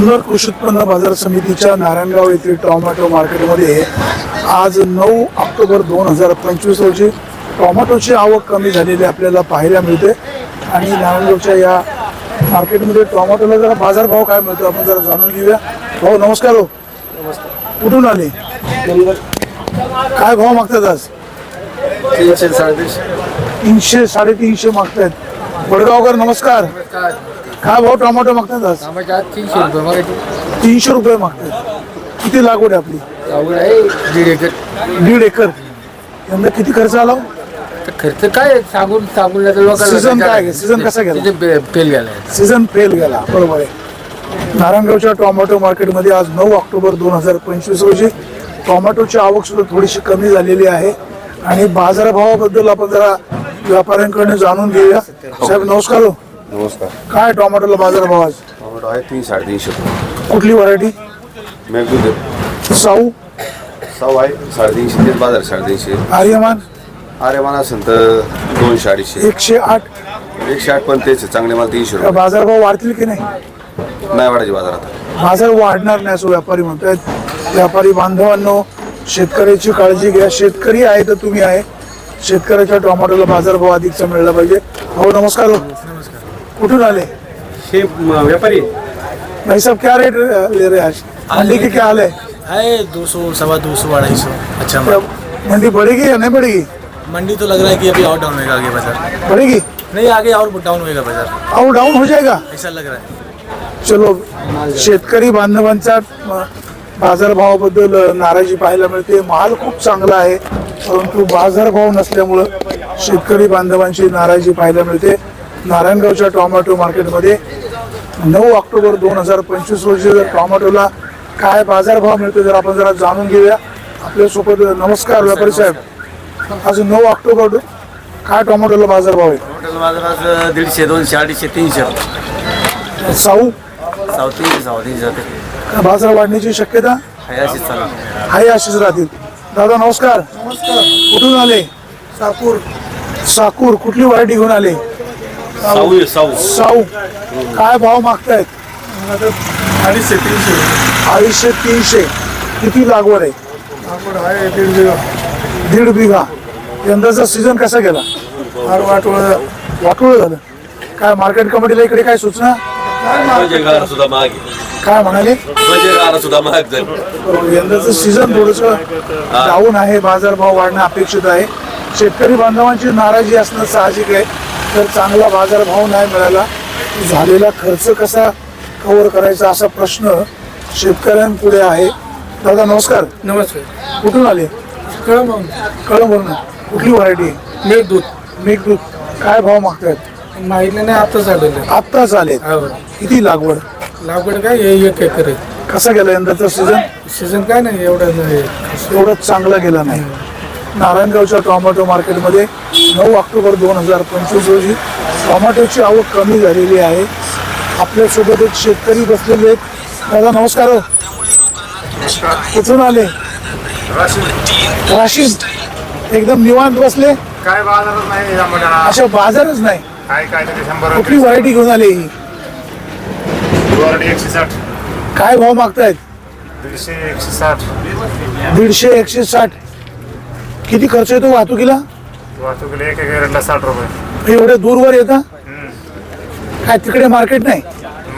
जुन्नर कृषी उत्पन्न बाजार समितीच्या नारायणगाव येथील टोमॅटो मार्केटमध्ये आज नऊ ऑक्टोबर दोन हजार पंचवीस रोजी टोमॅटोची आवक कमी झालेली आपल्याला पाहायला मिळते. आणि नारायणगावच्या या मार्केटमध्ये टोमॅटोला जरा बाजारभाव काय मिळतो आपण जरा जाणून घेऊया. भाऊ नमस्कार हो. कुठून आले? काय भाव मागतात आज? तीनशे साडेतीनशे. तीनशे साडेतीनशे मागतायत. वडगावकर नमस्कार. काय भाव टोमॅटो मागतात आज. तीनशे रुपये मागायचे तीनशे रुपये मागतात. किती लागवड आहे आपली? आवड आहे दीड एकर. दीड एकर. यंदा किती खर्च आला हो? तर खर्च काय आहे? सांगून सांगून लोकांना. Season काय आहे? Season कसा गेला? फेल गेला सीझन फेल गेला. बरोबर आहे. नारायणगावच्या टोमॅटो मार्केटमध्ये आज नऊ ऑक्टोबर दोन हजार पंचवीस रोजी टोमॅटोची आवक सुद्धा थोडीशी कमी झालेली आहे. आणि बाजारभावाबद्दल आपण जरा व्यापाऱ्यांकडून जाणून घेऊया. साहेब नमस्कार हो. नमस्कार. काय टोमॅटोला बाजारभाव आज? टोमॅटो आहे तीन साडेतीनशे रुपये. कुठली व्हरायटी मेघदूत साऊ? सव आहे साडेतीनशे तेच बाजार साडेतीनशे. आर्यमान? आरेमान असेल तर दोनशे अडीचशे. एकशे आठ? एकशे आठ पण तेच आहे. चांगले माल तीनशे रुपये. बाजारभाव वाढतील की नाही? नाही वाढायचे बाजारात बाजार वाढणार नाही असं व्यापारी म्हणतायत. व्यापारी बांधवांनो शेतकऱ्याची काळजी घ्या. शेतकरी आहे तर तुम्ही आहे. शेतकऱ्याच्या टोमॅटोला बाजारभाव अधिकचा मिळला पाहिजे. हो नमस्कार हो. कुठून आले? हे व्यापारी. भाई साहब क्या रेट ले रहे आज? मंडी की क्या हाल है? है दो सौ सवा दो सौ अढ़ाई सौ। अच्छा क्या मंडी बढ़ेगी या नहीं बढ़ेगी? मंडी तो लग रहा है कि अभी और डाउन होएगा आगे बाजार। बढ़ेगी? नहीं आगे और डाउन होएगा बाजार। और डाऊन हो जाएगा? ऐसा लग रहा है। चलो शेतकरी बांधवांचा म, बाजारभावाबद्दल अ, नाराजी पाहायला मिळते. माल खूप चांगला आहे परंतु बाजारभाव नसल्यामुळं शेतकरी बांधवांची नाराजी पाहायला मिळते. नारायणगावच्या टोमॅटो मार्केटमध्ये नऊ ऑक्टोबर दोन हजार पंचवीस रोजी जर टोमॅटोला काय बाजारभाव मिळतो जर आपण जरा जाणून घेऊया. आपल्यासोबत नमस्कार व्यापारी साहेब. आज नऊ ऑक्टोबर काय टोमॅटोला बाजारभाव आहे? टोटल बाजारात दीडशे दोनशे अडीचशे तीनशे. साऊ? साव तीनशे साव तीनशे बाजार वाढण्याची शक्यता? आहे अशीच चालू आहे. अशीच राहतील. दादा नमस्कार. नमस्कार. कुठून आले? साकूर. साकूर कुठली व्हरायटी घेऊन आले? साऊ. आहे, साऊ. साऊ. काय भाव मागतायत? अडीचशे तीनशे. अडीचशे तीनशे. किती लागवड आहे? दीड बिघा. यंदाचा सीझन कसा गेला? फार वाटोळ वाटोळ झालं. काय मार्केट कमिटीला इकडे काय सूचना? गारा सुद्धा महाग आहे. काय म्हणाले? गारा सुद्धा महाग झाली यंदाचं सीझन थोडस डाऊन आहे. बाजारभाव वाढणं अपेक्षित आहे. शेतकरी बांधवांची नाराजी असणं साहजिक आहे. तर चांगला बाजारभाव नाही मिळाला. झालेला खर्च कसा कव्हर करायचा असा प्रश्न शेतकऱ्यांपुढे आहे. दादा नमस्कार. नमस्कार. कुठून आले? कळम कळंबवरून कुठली व्हरायटी मेघदूत. मेघदूत. काय भाव मागतायत? माहिती नाही आता झालेलं आत्ताच आले किती लागवड? लागवड काय हे एक एकर आहे. कसा गेला यंदाचा सीझन सीझन काय नाही एवढं नाही एवढं चांगला गेला नाही. नारायणगावच्या टोमॅटो मार्केटमध्ये नऊ ऑक्टोबर दोन हजार पंचवीस रोजी टोमॅटोची आवक कमी झालेली आहे. आपल्यासोबत एक शेतकरी बसलेले आहेत. दादा नमस्कार हो. कुठून आले? वाशिम एकदम निवांत बसले? काय बाजारच नाही अशा बाजारच नाही. काय काय तरी शंभर कुठली व्हरायटी घेऊन आली ही? एकशे साठ. काय भाव मागतायत? दीडशे एकशे साठ. दीडशे एकशे साठ. किती खर्च येतो वाहतुकीला? वाहतुकीला एक एक रेटला साठ रुपये. एवढे दूरवर येतं? काय तिकडे मार्केट नाही?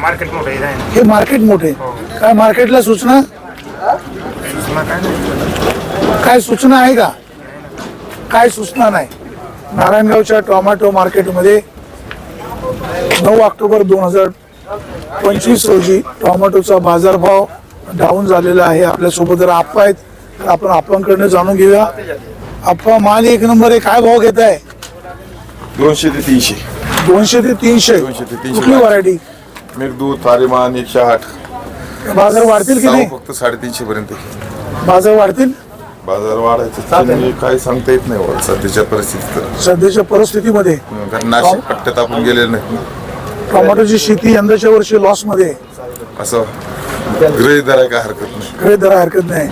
मार्केट मोठं इथं आहे. हे मार्केट मोठे काय मार्केटला सूचना? सूचना काय नाही. काय सूचना आहे का? काय सूचना नाही. नारायणगावच्या टोमॅटो मार्केटमध्ये नऊ ऑक्टोबर दोन हजार पंचवीस रोजी टोमॅटोचा बाजारभाव डाऊन झालेला आहे. आपल्यासोबत जर आप्पा आहेत तर आपण आप्पांकडनं जाणून घेऊया. आप्पा माल एक नंबर आहे. काय भाव घेत आहे दोनशे ते तीनशे. दोनशे ते तीनशे. दोनशे ते तीनशे. कुठली व्हरायटी मेघदूत आरेमान एकशे आठ. बाजार वाढतील की नाही? फक्त साडेतीनशे पर्यंत बाजार वाढतील? बाजार वाढायचं. काय सांगता येत नाही सध्याच्या परिस्थितीत तर. सध्याच्या परिस्थितीमध्ये कारण नाशिक पट्ट्यात आपण गेलेलो नाही. टोमॅटोची शेती यंदाच्या वर्षी लॉसमध्ये. असं. गृहित धराय काय हरकत नाही. खरे दर हरकत नाही.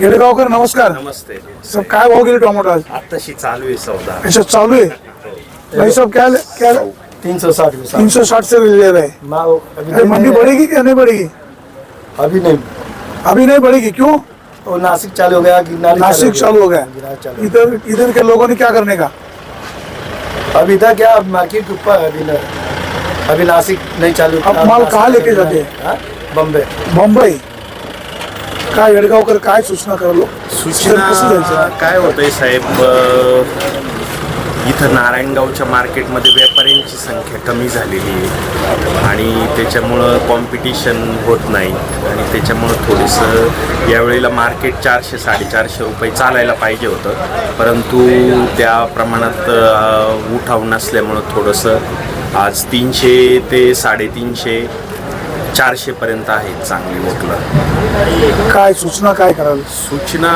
येडगावकर नमस्कार. नमस्ते. सब काय भाव गेले टोमॅटो आज? आताशी चालू आहे सौदा. अच्छा चालू है. भाई साहब क्या क्या तीन सौ साठ तीन सौ साठ से ले रहे हैं माओ अरे मंडी बढ़ेगी क्या नहीं बढ़ेगी अभी नहीं अभी नहीं बढ़ेगी क्यों? वो नासिक चालू हो गया गिरनार नासिक चालू हो गया. गिरनार चालू इधर इधर के लोगों ने क्या करने का? अभी था क्या मार्केट के ऊपर अभी ना अभी नासिक नहीं चालू अब माल कहाँ लेके जाते हैं? हाँ? बम्बे मुंबई काय येडगावकर काय सूचना करालो सूचना काय होतंय साहेब इथं नारायणगावच्या मार्केटमध्ये व्यापाऱ्यांची संख्या कमी झालेली आहे. आणि त्याच्यामुळं कॉम्पिटिशन होत नाही. आणि त्याच्यामुळं थोडंसं यावेळेला मार्केट चारशे साडेचारशे रुपये चालायला पाहिजे होतं. परंतु त्या प्रमाणात उठाव नसल्यामुळं थोडंसं आज तीनशे ते साडेतीनशे चारशेपर्यंत आहेत चांगली मोठलं काय सूचना काय करावी सूचना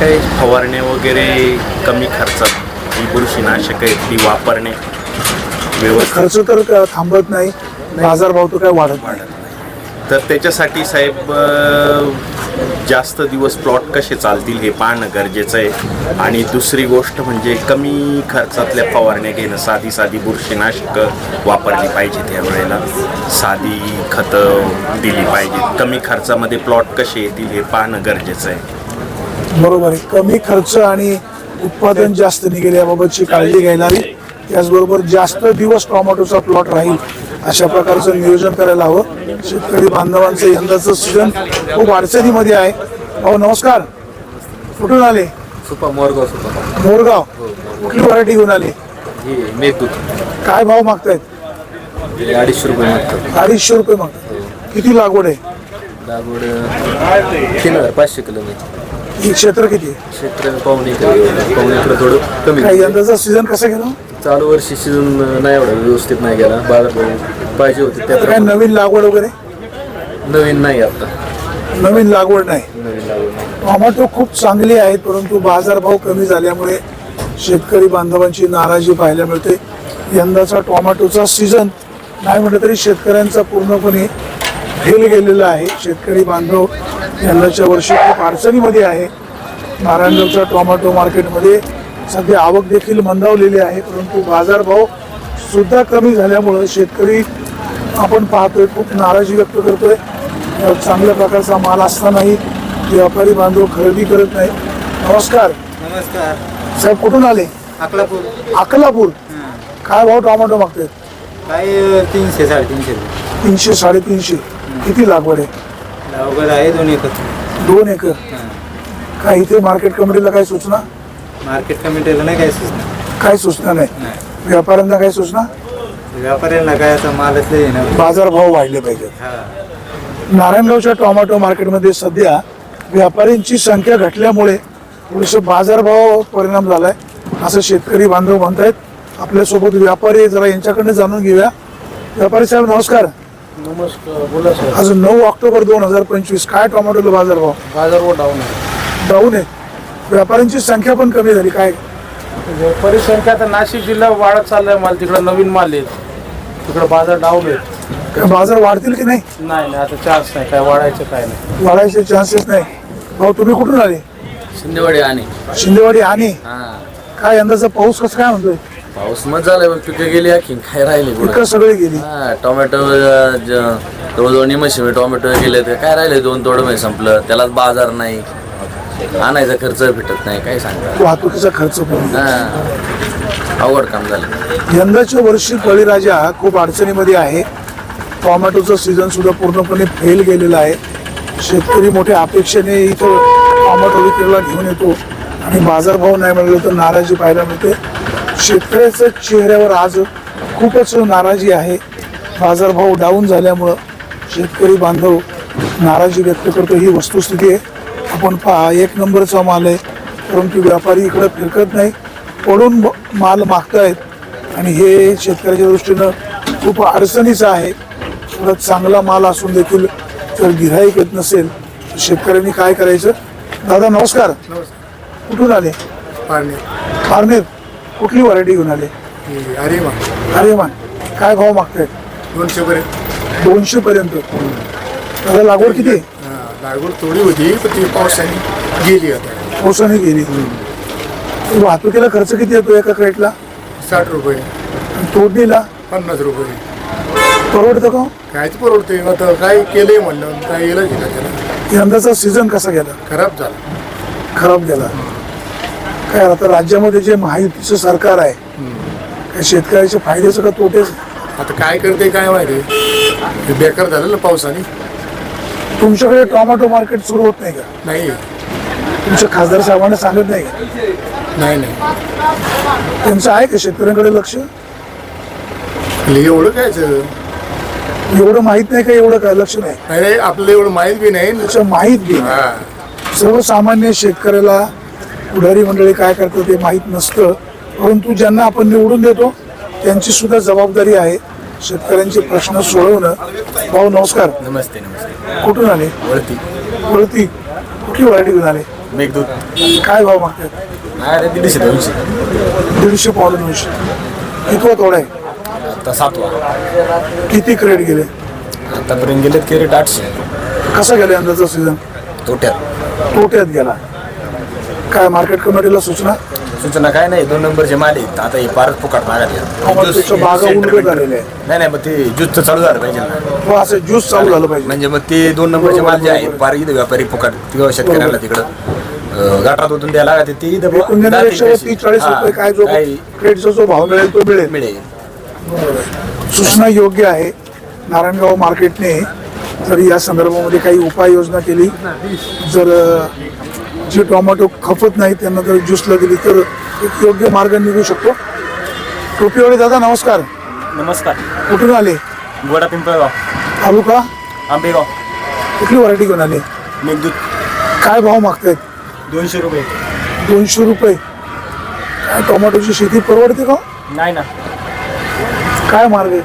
काही फवारणे वगैरे कमी खर्चात. ही बुरशीनाशक आहेत ती वापरणे. व्यवस्थित खर्च तर थांबत नाही. बाजारभाव तर काय वाढत नाही. तर त्याच्यासाठी साहेब जास्त दिवस प्लॉट कसे चालतील हे पाहणं गरजेचं आहे. आणि दुसरी गोष्ट म्हणजे कमी खर्चातल्या फवारण्या घेणं साधी साधी बुरशीनाशकं वापरली पाहिजेत त्यावेळेला वेळेला. साधी खतं दिली पाहिजेत. कमी खर्चामध्ये प्लॉट कसे येतील हे पाहणं गरजेचं आहे. बरोबर आहे. कमी खर्च आणि उत्पादन जास्त निघेल याबाबतची काळजी घ्यायला हवी. त्याचबरोबर जास्त दिवस टोमॅटोचा प्लॉट राहील अशा प्रकारचं नियोजन करायला हवं. शेतकरी बांधवांचं यंदाचं सीझन खूप अडचणीमध्ये आहे. भाऊ नमस्कार. कुठून आले? सुपा मोरगाव सुपा. मोरगाव. कुठली व्हरायटी घेऊन आले? हे मेघदूत काय भाव मागतायत? हे अडीचशे रुपये मागतात. अडीचशे रुपये मागतात किती लागवड आहे? लागवड तीन हजार पाचशे ही क्षेत्र किती आहे? क्षेत्र पाहुणे पाहुणे थोडं कमी. काय यंदाचा सीझन कसा गेला? चालू वर्षी सीझन नाही एवढा व्यवस्थित नाही गेला. बाजार पाहिजे होते तर काय नवीन लागवड वगैरे? नवीन नाही आता. नवीन लागवड नाही. नवीन लागवड नाही. टोमॅटो खूप चांगली आहेत परंतु बाजारभाव कमी झाल्यामुळे शेतकरी बांधवांची नाराजी पाहायला मिळते. यंदाचा टोमॅटोचा सीझन नाही म्हटलं तरी शेतकऱ्यांचा पूर्णपणे फेल गेलेला आहे. शेतकरी बांधव यंदाच्या वर्षी खूप अडचणीमध्ये आहे. नारायणगावच्या टोमॅटो मार्केटमध्ये सध्या आवक देखील मंदावलेली आहे परंतु बाजारभाव सुद्धा कमी झाल्यामुळं शेतकरी आपण पाहतोय खूप नाराजी व्यक्त करतोय. चांगल्या प्रकारचा माल असतानाही व्यापारी बांधव खरेदी करत नाही नमस्कार. नमस्कार. साहेब कुठून आले? अकलापूर. अकलापूर. काय भाव टोमॅटो मागतायत? काय तीनशे साडेतीनशे. तीनशे साडेतीनशे. किती लागवड आहे? अवघड आहे दोन एकर. दोन एकर. काय इथे मार्केट कमिटीला काय सूचना? मार्केट कमिटीला नाही काय सूचना काय सूचना नाही. व्यापाऱ्यांना काय सूचना व्यापाऱ्यांना काय आता मालच नाही. ना बाजार भाव वाढले पाहिजेत. नारायणगावच्या टोमॅटो मार्केटमध्ये सध्या व्यापाऱ्यांची संख्या घटल्यामुळे थोडेसे बाजारभाव परिणाम झालाय. असं शेतकरी बांधव म्हणतायत. आपल्यासोबत व्यापारी आहे, जरा यांच्याकडनं जाणून घेऊया. व्यापारी साहेब नमस्कार. नमस्कार बोला सर आज नऊ ऑक्टोबर दोन हजार पंचवीस काय टोमॅटोला बाजारभाव? बाजारवर डाऊन आहे. डाऊन आहे. व्यापाऱ्यांची संख्या पण कमी झाली. काय? व्यापारी संख्या आता नाशिक जिल्हा वाढत चाललाय माल. तिकडं नवीन माल आहेत तिकडं बाजार डाऊन आहेत काय बाजार वाढतील की नाही? नाही नाही आता चान्स नाही. काय वाढायचं काय नाही. वाढायचे चान्सेस नाही. भाऊ तुम्ही कुठून आले? शिंदेवाडी आणि. शिंदेवाडी आणि? हा. काय यंदाचा पाऊस कसं काय म्हणतोय? पाऊस मग झालाय पण पिकं गेली आणखीन काय राहिले पिकं पुढं सगळी गेली. हा टोमॅटो जवळजवळ निमशिमे टोमॅटो गेले ते काय राहिले? दोन तोडमे संपलं. त्यालाच बाजार नाही. आणायचा खर्च भेटत नाही काय सांगता वाहतुकीचा खर्च पण. हा. अवघड काम झालं. यंदाच्या वर्षी बळीराजा खूप अडचणीमध्ये आहे. टोमॅटोचं सीझन सुद्धा पूर्णपणे फेल गेलेलं आहे. शेतकरी मोठ्या अपेक्षेने इथं टोमॅटो विक्रीला घेऊन येतो. आणि बाजारभाव नाही मिळाला तर नाराजी पाहायला मिळते. शेतकऱ्याच्या चेहऱ्यावर आज खूपच नाराजी आहे. बाजारभाव डाऊन झाल्यामुळं शेतकरी बांधव नाराजी व्यक्त करतो. ही वस्तुस्थिती आहे. आपण पहा एक नंबरचा माल आहे. परंतु व्यापारी इकडं फिरकत नाही. पडून माल मागतायत. आणि हे शेतकऱ्याच्या दृष्टीनं खूप अडचणीचं आहे. थोडा चांगला माल असून देखील जर गिऱ्हाईक येत नसेल तर शेतकऱ्यांनी काय करायचं? दादा नमस्कार. कुठून आले? पारनेर. कुठली व्हरायटी घेऊन आले? अरे वा अरे मान काय भाव मागतायत? दोनशे पर्यंत दोनशे पर्यंत दादा लागवड किती आहे? लागवड थोडी होती पण ती पावसाने गेली आता. पावसाने गेली. वाहतुकीला खर्च किती येतो एका क्रेटला साठ रुपये. तोडणीला? पन्नास रुपये. परवडतं का हो? कायच परवडते आता काय केलंय म्हणलं काय येलं का त्याला यंदाचा सीझन कसा गेला? खराब झालं. खराब गेला. काय आता राज्यामध्ये जे महायुतीचं सरकार आहे काय शेतकऱ्याच्या फायद्याचं का तोटेच? आता काय करते काय माहिती? हे बेकार झालं ना पावसाने. तुमच्याकडे टोमॅटो मार्केट सुरू होत नाही का? नाही. तुमच्या खासदार साहेबांना सांगत नाही का? नाही नाही. त्यांचं आहे का शेतकऱ्यांकडे लक्ष? एवढं कायच एवढं माहीत नाही का एवढं काय? लक्ष नाही. नाही नाही, आपलं एवढं माहीत बी नाही. त्याचं माहीत बी नाही. हा. सर्वसामान्य शेतकऱ्याला पुढारी मंडळी काय करतं ते माहीत नसतं. परंतु ज्यांना आपण निवडून देतो त्यांची सुद्धा जबाबदारी आहे. शेतकऱ्यांचे प्रश्न सोडवणं. भाऊ नमस्कार. नमस्ते नमस्ते. कुठून आले? वरती. वरती. कुठली व्हरायटी घेऊन आले? मेघदूत. काय भाव मागतात दीडशे दोनशे. दीडशे पावलं दोनशे. कितवा तोडा आहे? आता सातवा. किती क्रेडिट गेले? आतापर्यंत गेलेत कॅरेट आठशे. कसा गेला यंदाचा सीझन तोट्यात. तोट्यात गेला. काय मार्केट कमिटीला सूचना? सूचना काय नाही दोन नंबरचे माल आहेत. आता हे फारच फुकट बागा उलट झालेल्या आहे नाही नाही मग ते ज्यूसचं चालू झालं पाहिजे ना. असं ज्यूस चालू झालं पाहिजे. म्हणजे मग ते दोन नंबरचे माल जे आहेत फार इथं व्यापारी फुकट किंवा शेतकऱ्याला तिकडं अं, गाठात ओतून द्यायला लागते ते इथं एकूण देण्यापेक्षा जातील तीस चाळीस हा, रुपये काय जो काही क्रेडिटचा जो भाव मिळेल तो मिळेल. मिळेल. सूचना योग्य आहे. नारायणगाव मार्केटने जर या संदर्भामध्ये काही उपाययोजना केली जर अ, जे टोमॅटो खपत नाही त्यांना जर ज्यूसला दिली तर एक योग्य मार्ग निघू शकतो. टोपीवाले दादा नमस्कार. नमस्कार. कुठून आले? गोडा पिंपळगाव. तालुका? आंबेगाव. कुठली व्हरायटी घेऊन आले? मेघदूत. काय भाव मागतायत? दोनशे रुपये. दोनशे रुपये. काय टोमॅटोची शेती परवडते का? नाही ना. काय मार्ग आहे?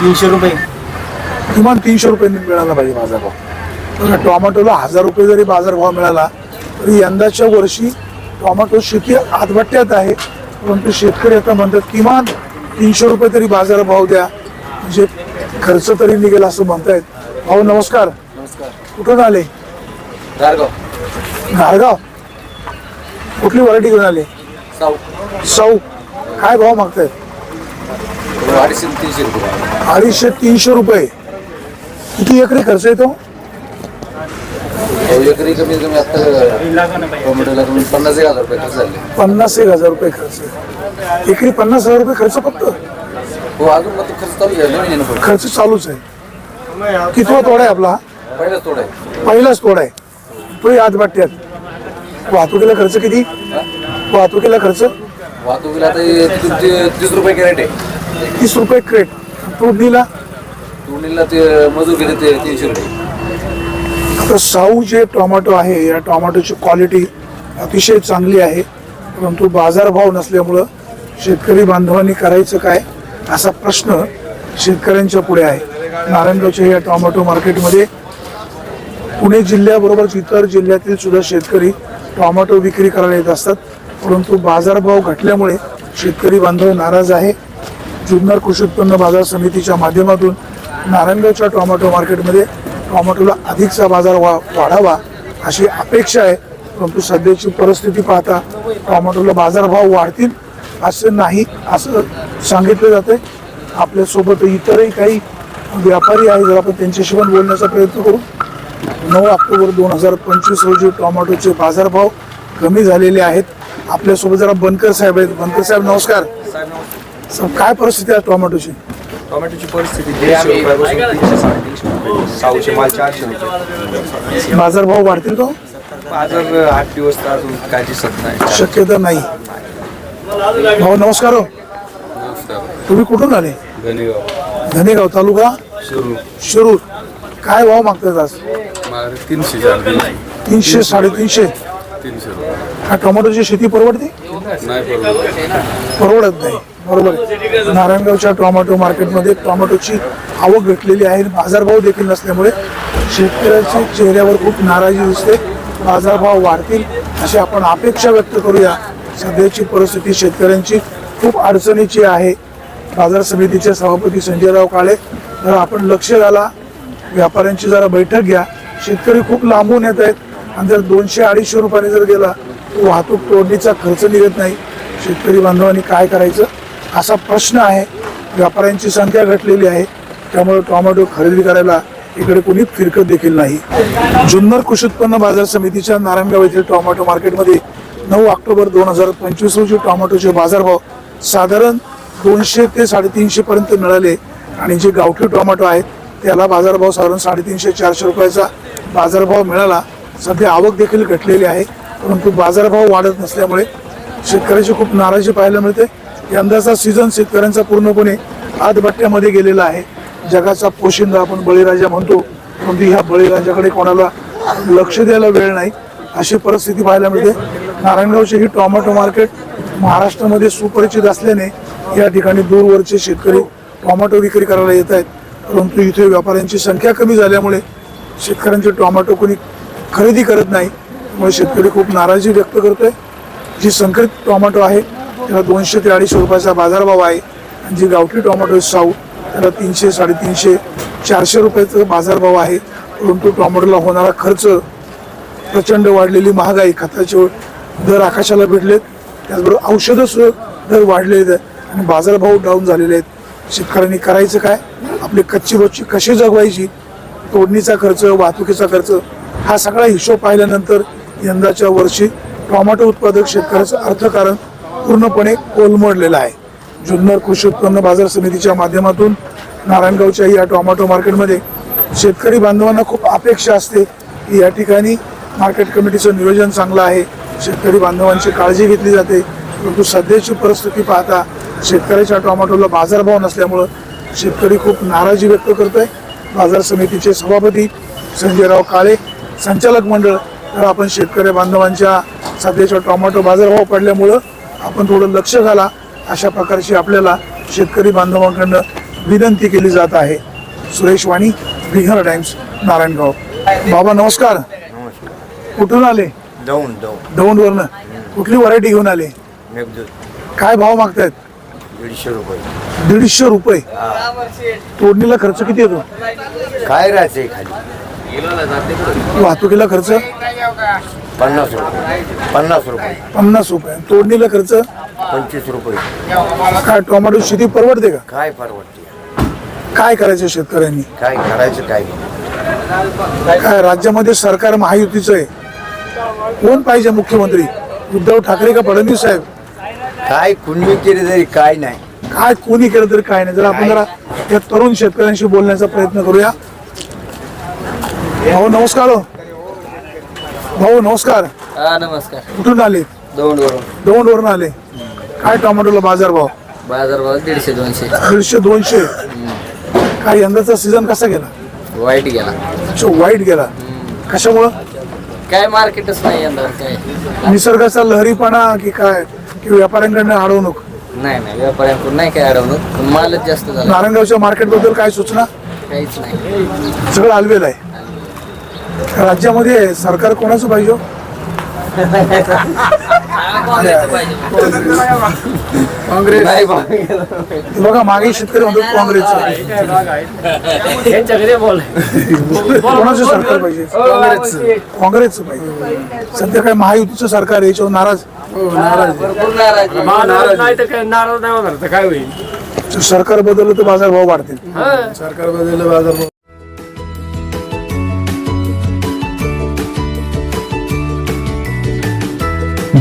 तीनशे रुपये. किमान तीनशे रुपयांनी मिळाला पाहिजे बाजारभाव. बघा टोमॅटोला हजार रुपये जरी बाजारभाव मिळाला तरी यंदाच्या वर्षी टोमॅटो शेती आतबट्ट्यात आहे. परंतु शेतकरी आता म्हणतात किमान तीनशे रुपये तरी बाजारभाव द्या. म्हणजे खर्च तरी निघेल असं म्हणतायत. भाऊ नमस्कार. कुठून आले? घारगाव कुठली व्हरायटी घेऊन आले? सौ काय भाव मागतायत? अडीचशे तीनशे रुपये. अडीचशे तीनशे रुपये. किती एकरी खर्च येतो? एकरी कमी कमी आता टोमॅटोला कमी पन्नास एक हजार रुपये खर्च झाले. पन्नास एक हजार रुपये खर्च. एकरी पन्नास हजार रुपये खर्च फक्त. हो अजून मग तो खर्च चालू आहे नवीन आहे ना खर्च चालूच आहे. कितवा तोडा आहे आपला? पहिलाच तोड आहे. पहिलाच तोडा आहे. तो आतबाट्यात वाहतुकीला खर्च किती? वाहतुकीला खर्च? वाहतुकीला आता हे तिथून ते तीस रुपये कॅरेट आहे. तीस रुपये क्रेट. तोडणीला? तोडणीला ते मजूर गेले ते तीनशे रुपये. आता साऊ जे टोमॅटो आहे या टोमॅटोची क्वालिटी अतिशय चांगली आहे. परंतु बाजारभाव नसल्यामुळं शेतकरी बांधवांनी करायचं काय असा प्रश्न शेतकऱ्यांच्या पुढे आहे. नारायणगावच्या या टोमॅटो मार्केटमध्ये पुणे जिल्ह्याबरोबरच इतर जिल्ह्यातील सुद्धा शेतकरी टोमॅटो विक्री करायला येत असतात. परंतु बाजारभाव घटल्यामुळे शेतकरी बांधव नाराज आहे. जुन्नर कृषी उत्पन्न बाजार समितीच्या माध्यमातून नारायणगावच्या टोमॅटो मार्केटमध्ये टोमॅटोला अधिकचा बाजार वा वाढावा अशी अपेक्षा आहे. परंतु सध्याची परिस्थिती पाहता टोमॅटोला बाजारभाव वाढतील असं नाही असं सांगितलं जातंय. आपल्यासोबत इतरही काही व्यापारी आहे जर आपण त्यांच्याशी पण बोलण्याचा प्रयत्न करू. नऊ ऑक्टोबर दोन हजार पंचवीस रोजी टोमॅटोचे बाजारभाव कमी झालेले आहेत. आपल्यासोबत जरा बनकर साहेब आहेत. बनकर साहेब नमस्कार. साहेब, काय परिस्थिती आहे टोमॅटोची? टोमॅटोची परिस्थिती दीडशे रुपयापासून तीनशे साडेतीनशे रुपये साऊचे माल चारशे रुपये बाजारभाव वाढतील का बाजार आठ दिवस तर अजून काय दिसत नाही शक्यता नाही भाऊ नमस्कार हो तुम्ही कुठून आले धनेगाव तालुका शिरूर काय भाव मागतात आज तीनशे चार तीनशे साडेतीनशे तीनशे रुपये हा टोमॅटोची शेती परवडते नाही परवडत नाही बरोबर नारायणगावच्या टोमॅटो मार्केटमध्ये टोमॅटोची आवक घटलेली आहे. बाजारभाव देखील नसल्यामुळे शेतकऱ्याच्या चेहऱ्यावर खूप नाराजी दिसते. बाजारभाव वाढतील अशी आपण अपेक्षा व्यक्त करूया. सध्याची परिस्थिती शेतकऱ्यांची खूप अडचणीची आहे. बाजार समितीचे सभापती संजयराव काळे जर आपण लक्ष घाला व्यापाऱ्यांची जरा बैठक घ्या. शेतकरी खूप लांबून येत आहेत. आणि जर दोनशे अडीचशे रुपयाने जर गेला तर वाहतूक तोडणीचा खर्च निघत नाही. शेतकरी बांधवांनी काय करायचं? असा प्रश्न आहे. व्यापाऱ्यांची संख्या घटलेली आहे. त्यामुळे टोमॅटो खरेदी करायला इकडे कोणी फिरकत देखील नाही. जुन्नर कृषी उत्पन्न बाजार समितीच्या नारायणगाव येथील टोमॅटो मार्केटमध्ये नऊ ऑक्टोबर दोन हजार पंचवीस रोजी टोमॅटोचे बाजारभाव साधारण दोनशे ते साडेतीनशे पर्यंत मिळाले. आणि जे गावठी टोमॅटो आहेत त्याला बाजारभाव साधारण साडेतीनशे चारशे रुपयाचा बाजारभाव मिळाला. सध्या आवक देखील घटलेली आहे. परंतु बाजारभाव वाढत नसल्यामुळे शेतकऱ्याची खूप नाराजी पाहायला मिळते. यंदाचा सीझन शेतकऱ्यांचा पूर्णपणे आदबट्ट्यामध्ये गेलेला आहे. जगाचा पोशिंदा आपण बळीराजा म्हणतो. परंतु ह्या बळीराजाकडे कोणाला लक्ष द्यायला वेळ नाही. अशी परिस्थिती पाहायला मिळते. नारायणगावचे ही टॉमॅटो मार्केट महाराष्ट्रामध्ये सुपरिचित असल्याने या ठिकाणी दूरवरचे शेतकरी टॉमॅटो विक्री करायला येत आहेत. परंतु इथे व्यापाऱ्यांची संख्या कमी झाल्यामुळे शेतकऱ्यांचे टॉमॅटो कोणी खरेदी करत नाही. त्यामुळे शेतकरी खूप नाराजी व्यक्त करतोय. जी संकरित टॉमॅटो आहे त्याला दोनशे ते अडीचशे रुपयाचा बाजारभाव आहे. आणि जी गावठी टोमॅटो साऊ त्याला तीनशे साडेतीनशे चारशे रुपयाचा बाजारभाव आहे. परंतु टोमॅटोला होणारा खर्च प्रचंड वाढलेली महागाई खताचे दर आकाशाला भेटलेत. त्याचबरोबर औषधं सुद्धा दर वाढलेले आहेत. आणि बाजारभाव डाऊन झालेले आहेत. शेतकऱ्यांनी करायचं काय? आपली कच्ची रोजची कशी जगवायची? तोडणीचा खर्च वाहतुकीचा खर्च हा सगळा हिशोब पाहिल्यानंतर यंदाच्या वर्षी टोमॅटो उत्पादक शेतकऱ्याचं अर्थकारण पूर्णपणे कोलमडलेला आहे. जुन्नर कृषी उत्पन्न बाजार समितीच्या माध्यमातून नारायणगावच्या या टोमॅटो मार्केटमध्ये शेतकरी बांधवांना खूप अपेक्षा असते की या ठिकाणी मार्केट कमिटीचं नियोजन चांगलं आहे. शेतकरी बांधवांची काळजी घेतली जाते. परंतु सध्याची परिस्थिती पाहता शेतकऱ्याच्या टोमॅटोला बाजारभाव नसल्यामुळं शेतकरी खूप नाराजी व्यक्त करतोय. बाजार समितीचे सभापती संजयराव काळे संचालक मंडळ तर आपण शेतकरी बांधवांच्या सध्याच्या टोमॅटो बाजारभाव पडल्यामुळं आपण थोडं लक्ष घाला. अशा प्रकारची आपल्याला शेतकरी बांधवांकडनं विनंती केली जात आहे. सुरेश वाणी बिहार टाइम्स नारायणगाव. बाबा नमस्कार. कुठून आले? जाऊन जाऊन दौंडवरनं. कुठली व्हरायटी घेऊन आले? काय भाव मागतायत? दीडशे रुपये. दीडशे रुपये. तोडणीला खर्च किती येतो? काय राहते खाली? वाहतुकीला खर्च? पन्नास रुपये. पन्नास रुपये. पन्नास रुपये. तोडणीला खर्च? पंचवीस रुपये. काय टोमॅटो शेती परवडते का? काय परवडते? काय करायचं शेतकऱ्यांनी? काय करायचं काय काय राज्यामध्ये सरकार महायुतीचं आहे? कोण पाहिजे मुख्यमंत्री? उद्धव ठाकरे का फडणवीस साहेब? काय कुणबी केली तरी काय नाही. काय कोणी केलं तरी काय नाही. जर आपण जरा या तरुण शेतकऱ्यांशी बोलण्याचा प्रयत्न करूया. भाऊ नमस्कार हो. भाऊ नमस्कार. हा नमस्कार. कुठून आले? दोन वरून दोन वरून आले. काय टोमॅटोला बाजार भाव? बाजारभाव दीडशे दोनशे. दीडशे दोनशे. काय यंदाचा सीझन कसा गेला? वाईट गेला. अच्छा, वाईट गेला. कशामुळं? काय मार्केटच नाही यंदा काय. निसर्गाचा लहरीपणा की काय? की व्यापाऱ्यांकडनं अडवणूक? नाही नाही. व्यापाऱ्यांकडून नाही काय अडवणूक. पण मालच जास्त झाला. नारायणगावच्या मार्केटबद्दल काय सूचना? काहीच नाही. सगळं आलवेल आहे. राज्यामध्ये सरकार कोणाचं पाहिजे? हो? हे बघा मागे शेतकरी म्हणतात काँग्रेसचं कोणाचं सरकार पाहिजे? काँग्रेसचं. पाहिजे. सध्या काय महायुतीचं सरकार आहे याच्यावर नाराज नाराज आहे. सरकार बदललं तर बाजारभाव वाढतील. सरकार बदललं बाजारभाव